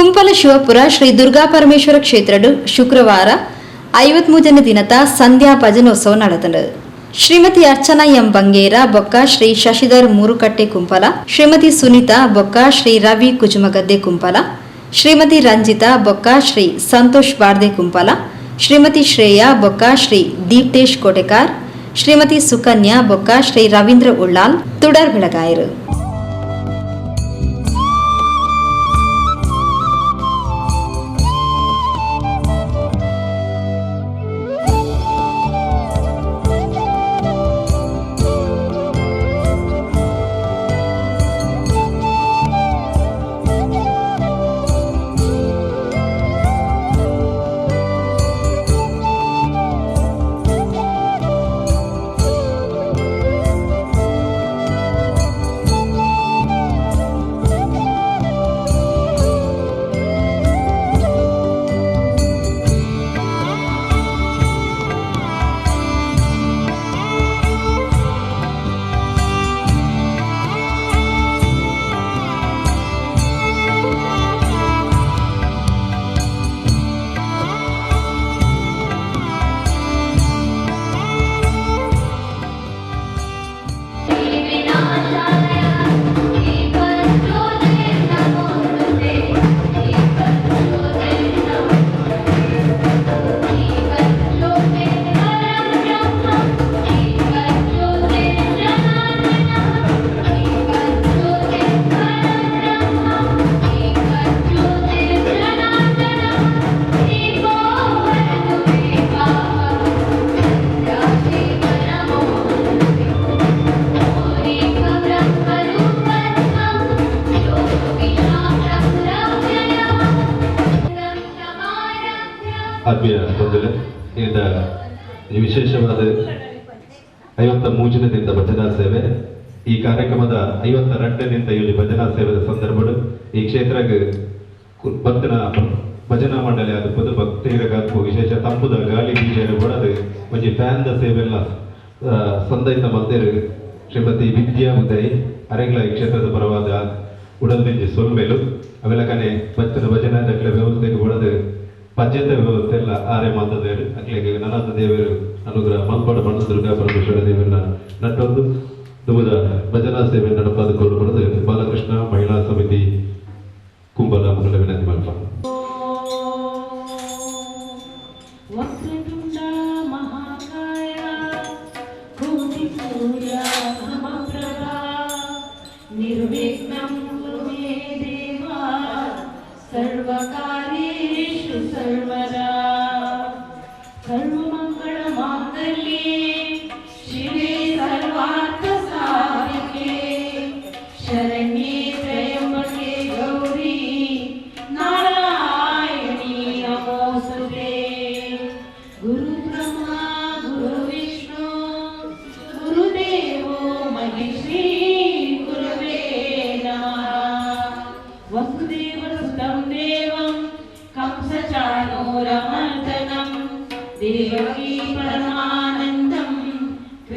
ಕುಂಪಲ ಶಿವಪುರ ಶ್ರೀ ದುರ್ಗಾಪರಮೇಶ್ವರ ಕ್ಷೇತ್ರಡು ಶುಕ್ರವಾರ ಐವತ್ಮೂಜನೇ ದಿನದ ಸಂಧ್ಯಾ ಭಜನೋತ್ಸವ ನಡೆದನು ಶ್ರೀಮತಿ ಅರ್ಚನಾ ಎಂ ಬಂಗೇರ, ಬೊಕ್ಕ ಶ್ರೀ ಶಶಿಧರ್ ಮೂರುಕಟ್ಟೆ ಕುಂಪಲ, ಶ್ರೀಮತಿ ಸುನೀತಾ, ಬೊಕ್ಕ ಶ್ರೀ ರವಿ ಕುಜುಮಗದ್ದೆ ಕುಂಪಲ, ಶ್ರೀಮತಿ ರಂಜಿತಾ, ಬೊಕ್ಕ ಶ್ರೀ ಸಂತೋಷ್ ಬಾರ್ದೆ ಕುಂಪಲ, ಶ್ರೀಮತಿ ಶ್ರೇಯಾ, ಬೊಕ್ಕ ಶ್ರೀ ದೀಪ್ತೇಶ್ ಕೋಟೆಕಾರ್, ಶ್ರೀಮತಿ ಸುಕನ್ಯಾ, ಬೊಕ್ಕ ಶ್ರೀ ರವೀಂದ್ರ ಉಳ್ಳಾಲ್, ತುಡರ್ ಬೆಳಗಾಯರು. ಭಜನಾ ಸೇವೆದ ಸಂದರ್ಭಡು ಈ ಕ್ಷೇತ್ರಕ್ಕೆ ಭಕ್ತನ ಭಜನಾ ಮಂಡಳಿ ಆದಿಪ್ಪದು ಭಕ್ತಿರಗಾತ್ಮ ವಿಶೇಷ ತಂಪುದ ಗಾಳಿ ಬೀಜ ಒಡದು ಒಂಜಿ ಫ್ಯಾನ್ದ ಸೇವೆಲ್ಲ ಸಂದೈತ ಮಲ್ದೇರು ಶ್ರೀಮತಿ ವಿದ್ಯಾ ಉದಯ್, ಅರೆಂಗ್ಲ ಈ ಕ್ಷೇತ್ರದ ಪರವಾದ ಉಡಲ್ಮೆಂಜಿ ಸೊಲ್ಮೆಲು, ಅವೆಲ್ಲ ಕನೆ ಭಕ್ತನ ಭಜನಾ ದಕ್ಲ ವ್ಯವಸ್ಥೆಗೆ ಒಳದು ಪದ್ಯದ ವ್ಯವಸ್ಥೆ ಎಲ್ಲ ಆರೆ ಮಾತದೇರು ಅಕ್ಲಿಗೆ ನನಾಥ ದೇವರು ಅನುಗ್ರಹ ಮಲ್ಪಡ ಮಣ್ಣ ದುರ್ಗಾ ಪರಮೇಶ್ವರ ದೇವರನ್ನ ನಟ್ಟೊಂದು ಭಜನಾ ಸೇವೆ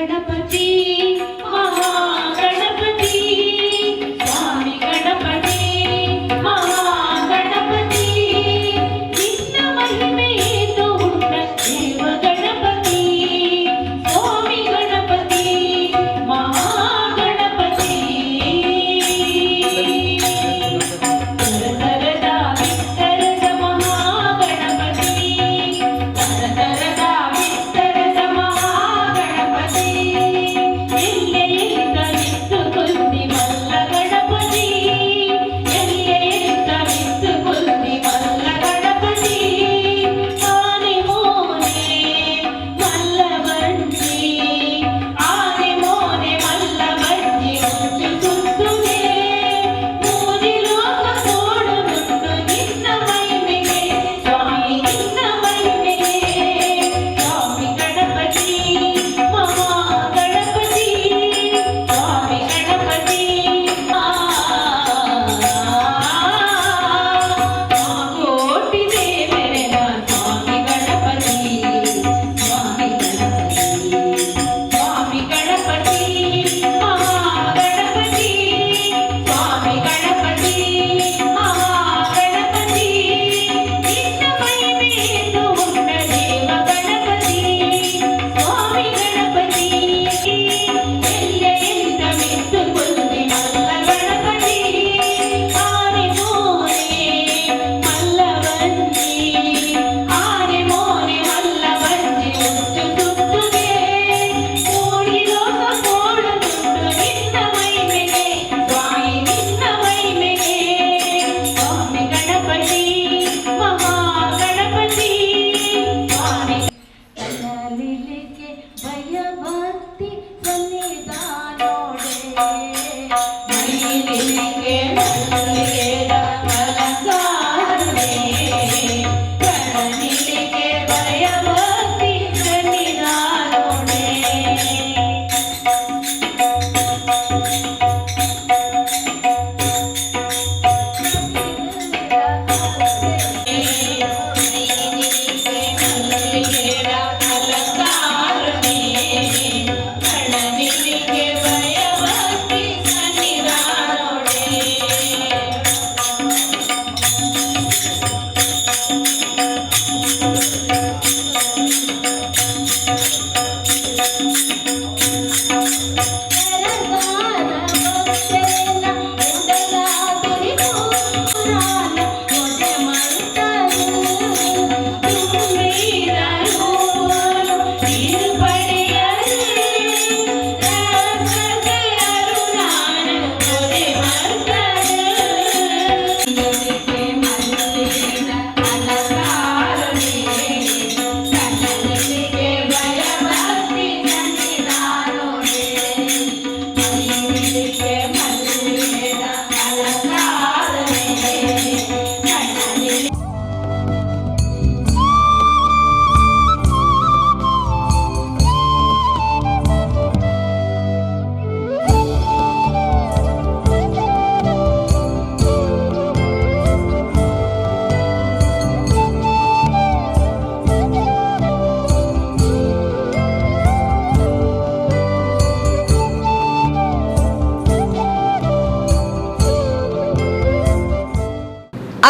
ಗಣಪತಿ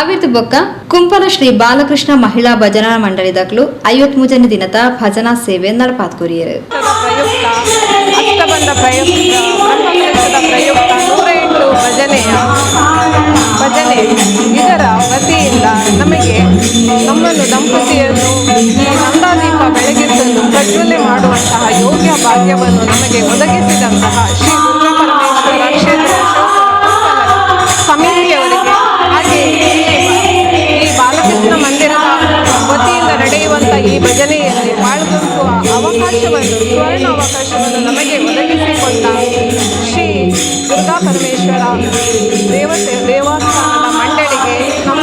ಅವಿರ್ದು ಬೊಕ್ಕ ಕುಂಪಲ ಶ್ರೀ ಬಾಲಕೃಷ್ಣ ಮಹಿಳಾ ಭಜನಾ ಮಂಡಳಿ ದಕ್ಲು ಐವತ್ ಮೂಜನೆ ದಿನದ ಭಜನಾ ಸೇವೆ ನಡಪಾತ್ ಕೊರಿಯರು. ಭಜನೆಯ ಭಜನೆ ಇದರ ವತಿಯಿಂದ ನಮಗೆ ನಮ್ಮನ್ನು ದಂಪತಿಯನ್ನು ಈ ನಂದಾದೀಪ ಬೆಳಗಿಸಲು ಪ್ರಜ್ವಲೆ ಮಾಡುವಂತಹ ಯೋಗ್ಯ ಭಾಗ್ಯವನ್ನು ನಮಗೆ ಒದಗಿಸಿದಂತಹ ಈ ಭಜನೆಯಲ್ಲಿ ಪಾಲ್ಗೊಳ್ಳುವ ಅವಕಾಶವನ್ನು, ಸುವರ್ಣ ಅವಕಾಶವನ್ನು ನಮಗೆ ಒದಗಿಸಿಕೊಂಡ ಶ್ರೀ ದುರ್ಗಾ ಪರಮೇಶ್ವರ ದೇವತೆ, ದೇವಸ್ಥಾನದ ಮಂಡಳಿಗೆ ನಮ್ಮ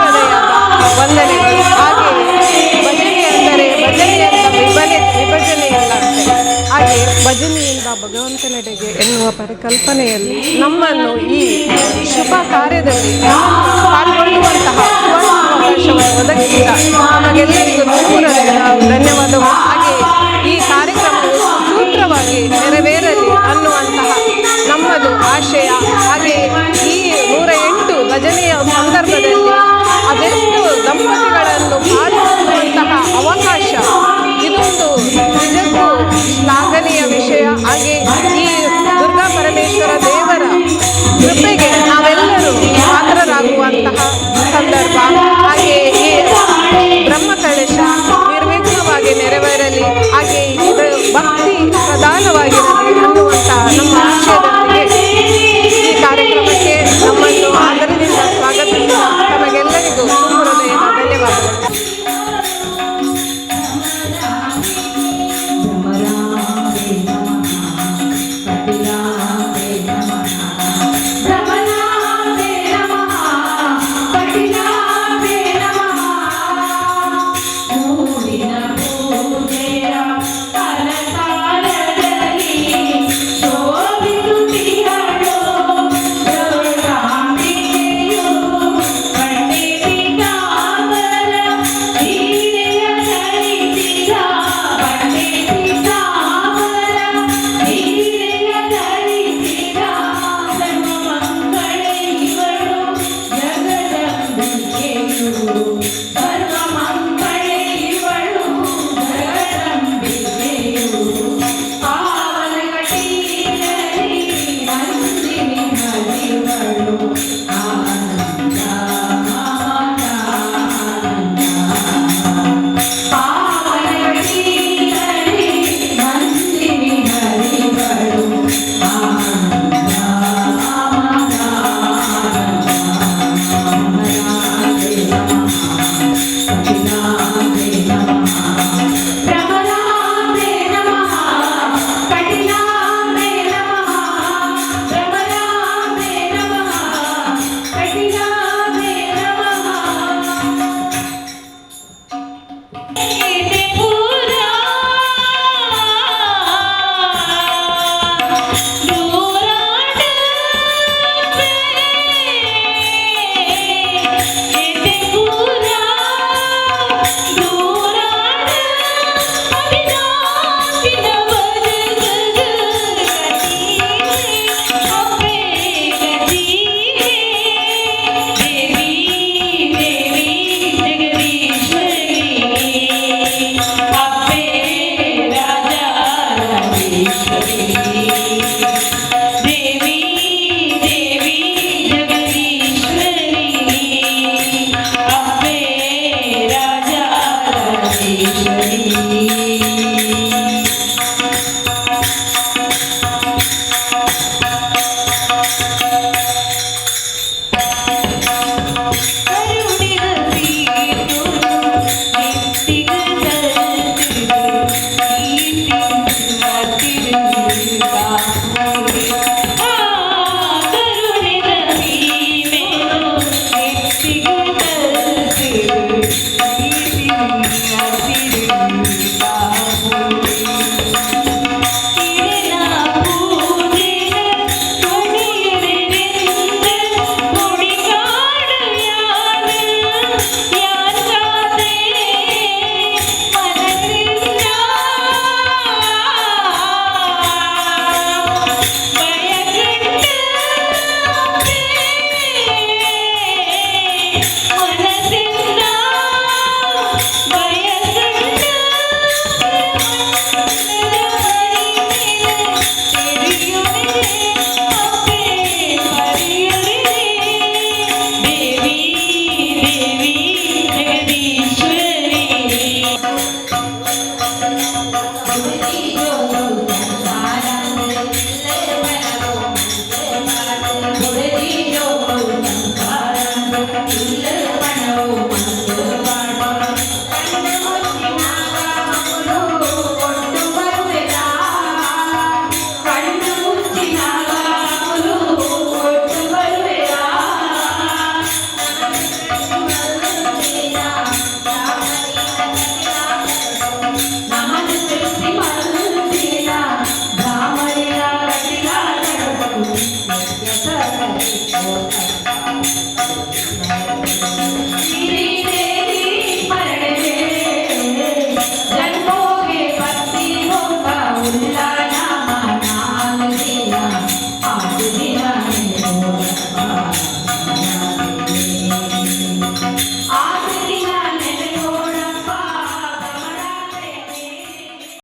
ಹೃದಯದ ವಂದನೆಗಳು ಹಾಗೆ ಭಜನೆ ಎಂದರೆ ಭಜನೆಯಿಂದ ವಿಭಜನೆ ವಿಭಜನೆಯಲ್ಲ ಹಾಗೆ ಭಜನೆಯಿಂದ ಭಗವಂತನೆಡೆಗೆ ಎನ್ನುವ ಪರಿಕಲ್ಪನೆಯಲ್ಲಿ ನಮ್ಮನ್ನು ಈ ಶುಭ ಕಾರ್ಯದಲ್ಲಿ ಒದಗಿಸಿದ ನಮಗೆಲ್ಲರಿಗೂ ಧನ್ಯವಾದಗಳು. ಹಾಗೆ ಈ ಕಾರ್ಯಕ್ರಮವು ಸೂತ್ರವಾಗಿ ನೆರವೇರಲಿ